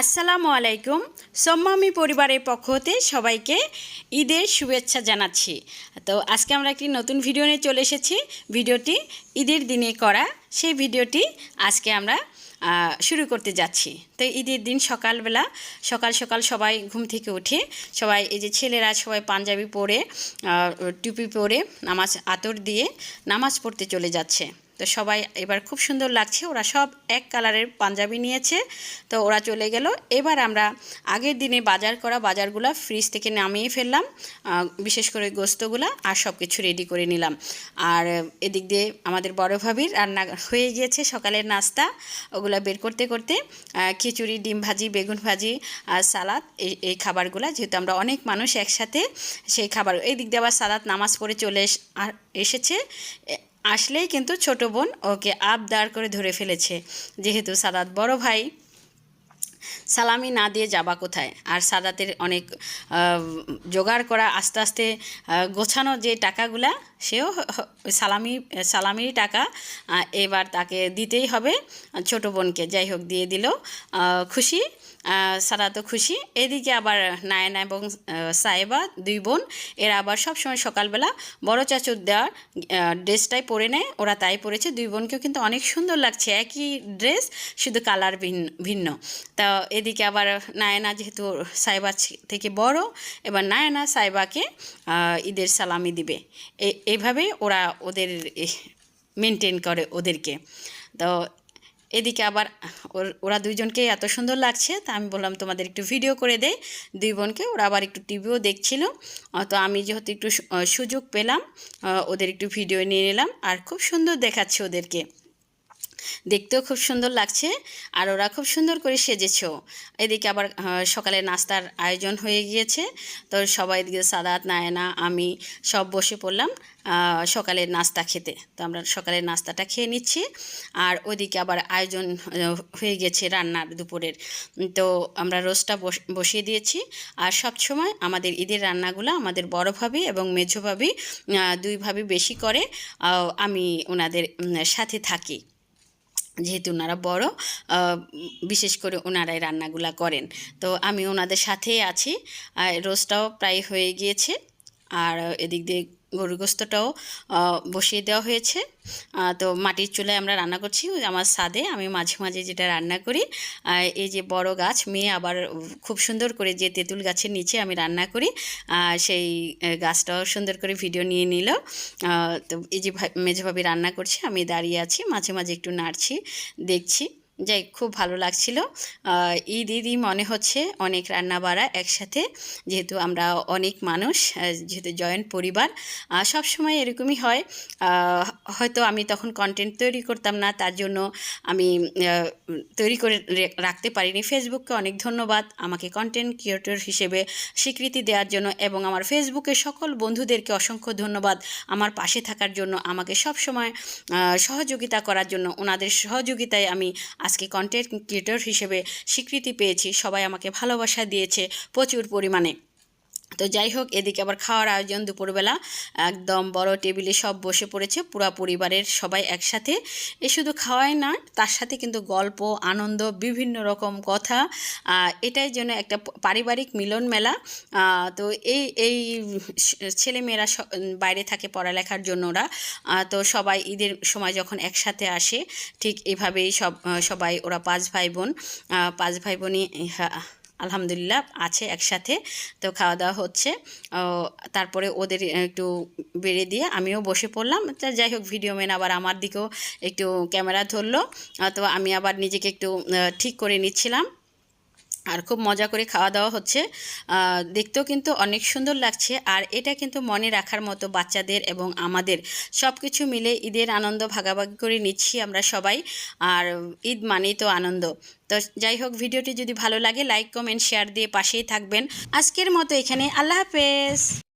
আসসালামু আলাইকুম। সম্মামি পরিবারের পক্ষ হতে সবাইকে ঈদের শুভেচ্ছা জানাচ্ছি। তো আজকে আমরা একটি নতুন ভিডিও নিয়ে চলে এসেছি। ভিডিওটি ঈদের দিনে করা, সেই ভিডিওটি আজকে আমরা শুরু করতে যাচ্ছি। তো ঈদের দিন সকালবেলা, সকাল সকাল সবাই ঘুম থেকে উঠে, সবাই এই যে ছেলেরা সবাই পাঞ্জাবি পরে টুপি পরে নামাজ আতর দিয়ে নামাজ পড়তে চলে যাচ্ছে। তো সবাই এবার খুব সুন্দর লাগছে। ওরা সব এক কালারের পাঞ্জাবি নিয়েছে। তো ওরা চলে গেল। এবার আমরা আগের দিনে বাজার করা বাজারগুলো ফ্রিজ থেকে নামিয়ে ফেললাম বিশেষ করে গোস্তগুলো আর সব কিছু রেডি করে নিলাম। আর এদিক দিয়ে আমাদের বড় ভাবির রান্না হয়ে গিয়েছে সকালের নাস্তা। ওগুলো বের করতে করতে খিচুড়ি, ডিম ভাজি, বেগুন ভাজি, আর সালাদ, এই এই খাবারগুলো, যেহেতু আমরা অনেক মানুষ একসাথে সেই খাবার এই দিক দিয়ে আবার সালাদ নামাজ পড়ে চলে এস- এসেছে। আসলেই কিন্তু ছোট বোন ওকে আবদার করে ধরে ফেলেছে। যেহেতু সাদাত বড় ভাই, সালামি না দিয়ে যাবা কোথায়? আর সাদাতের অনেক জোগাড় করা, আস্তে আস্তে গোছানো যে টাকাগুলা সেও সালামি সালামির টাকা এবার তাকে দিতেই হবে ছোট বোনকে। যাই হোক দিয়ে দিল খুশি সারা তো খুশি। এদিকে আবার নায়না এবং সাহেবা দুই বোন এরা আবার সবসময় সকালবেলা বড় চাচুর দেওয়ার ড্রেসটাই পরে নেয়। ওরা তাই পরেছে। দুই বোনকেও কিন্তু অনেক সুন্দর লাগছে। একই ড্রেস শুধু কালার ভিন্ন ভিন্ন। তা এদিকে আবার নায়না যেহেতু সাইবা থেকে বড় এবার নায়না সাইবাকে আহ, ঈদের সালামি দিবে। এ- এইভাবেই ওরা ওদের মেনটেন করে ওদেরকে। তো এদিকে আবার ওর- ওরা দুইজনকে এত সুন্দর লাগছে, তা আমি বললাম তোমাদের একটু ভিডিও করে দেয় দুই বোনকে, ওরা আবার একটু টিভিও দেখছিল। তো আমি যেহেতু একটু সুযোগ পেলাম ওদের একটু ভিডিও নিয়ে নিলাম, আর খুব সুন্দর দেখাচ্ছে ওদেরকে। দেখতেও খুব সুন্দর লাগছে আর ওরা খুব সুন্দর করে সেজেছেও এদিকে আবার সকালে নাস্তার আয়োজন হয়ে গিয়েছে। তো সবাই এদিকে সাদাত নায়না আমি সব বসে পড়লাম আহ, সকালের নাস্তা খেতে। তো আমরা সকালের নাস্তাটা খেয়ে নিচ্ছি। আর ওইদিকে আবার আয়োজন হয়ে গেছে রান্নার দুপুরের। তো আমরা বস- বসিয়ে দিয়েছি। আর সব সময় আমাদের ঈদের রান্নাগুলো আমাদের বড় এবং মেঝো ভাবি দুই ভাবি বেশি করে আমি ওনাদের সাথে থাকি। যেহেতু ওনারা বড় বিশেষ করে ওনারাই রান্নাগুলা করেন। তো আমি ওনাদের সাথেই আছি। আর রোজটাও প্রায় হয়ে গিয়েছে। আর এদিক দিয়ে গরু গোস্তটাও বসিয়ে দেওয়া হয়েছে। তো মাটির চুলায় আমরা রান্না করছি আমার সাদে। আমি মাঝে মাঝে যেটা রান্না করি এই যে বড় গাছ মেয়ে আবার খুব সুন্দর করে যে তেঁতুল গাছের নিচে আমি রান্না করি সেই গাছটাও সুন্দর করে ভিডিও নিয়ে নিল। তো এই যে ভাই- মেজো রান্না করছি, আমি দাঁড়িয়ে আছি, মাঝে মাঝে একটু নাড়ছি, দেখছি। যাই, খুব ভালো লাগছিল। ঈদ ঈদই মনে হচ্ছে অনেক রান্না বাড়া একসাথে, যেহেতু আমরা অনেক মানুষ যেহেতু জয়েন্ট পরিবার সব সময় এরকমই হয়। হয়তো আমি তখন কন্টেন্ট তৈরি করতাম না, তার জন্য আমি তৈরি করে রাখতে পারিনি। ফেসবুককে অনেক ধন্যবাদ আমাকে কন্টেন্ট ক্রিয়েটর হিসেবে স্বীকৃতি দেওয়ার জন্য এবং আমার ফেসবুকের সকল বন্ধুদেরকে অসংখ্য ধন্যবাদ আমার পাশে থাকার জন্য, আমাকে সব সময় সহযোগিতা করার জন্য। ওনাদের সহযোগিতায় আমি আজকে কন্টেন্ট ক্রিয়েটর হিসেবে স্বীকৃতি পেয়েছি। সবাই আমাকে ভালোবাসা দিয়েছে প্রচুর পরিমাণে। তো যাই হোক, এদিকে আবার খাওয়ার আয়োজন দুপুরবেলা। একদম বড় টেবিলে সব বসে পড়েছে, পুরা পরিবারের সবাই একসাথে। এ শুধু খাওয়াই না তার সাথে কিন্তু গল্প, আনন্দ, বিভিন্ন রকম কথা এটাই যেন একটা পারিবারিক মিলন মেলা। তো এই এই ছেলেমেয়েরা বাইরে থাকে পড়ালেখার জন্য ওরা। তো সবাই ঈদের সময় যখন একসাথে আসে, ঠিক এভাবেই সব, সবাই, ওরা পাঁচ ভাই বোন। পাঁচ ভাই বোনই আলহামদুলিল্লাহ আছে একসাথে। তো খাওয়া দাওয়া হচ্ছে। তারপরে ওদের একটু বেড়ে দিয়ে আমিও বসে পড়লাম। তা যাই হোক ভিডিও ম্যান আবার আমার দিকেও একটু ক্যামেরা ধরলো। তো আমি আবার নিজেকে একটু ঠিক করে নিচ্ছিলাম। আর খুব মজা করে খাওয়া দাওয়া হচ্ছে। দেখতেও কিন্তু অনেক সুন্দর লাগছে। আর এটা কিন্তু মনে রাখার মতো বাচ্চাদের এবং আমাদের সব কিছু মিলে ঈদের আনন্দ ভাগাভাগি করে নিচ্ছি আমরা সবাই। আর ঈদ মানেই তো আনন্দ। তো যাই হোক, ভিডিওটি যদি ভালো লাগে লাইক কমেন্ট শেয়ার দিয়ে পাশেই থাকবেন। আজকের মতো এখানে। আল্লাহ হাফেজ।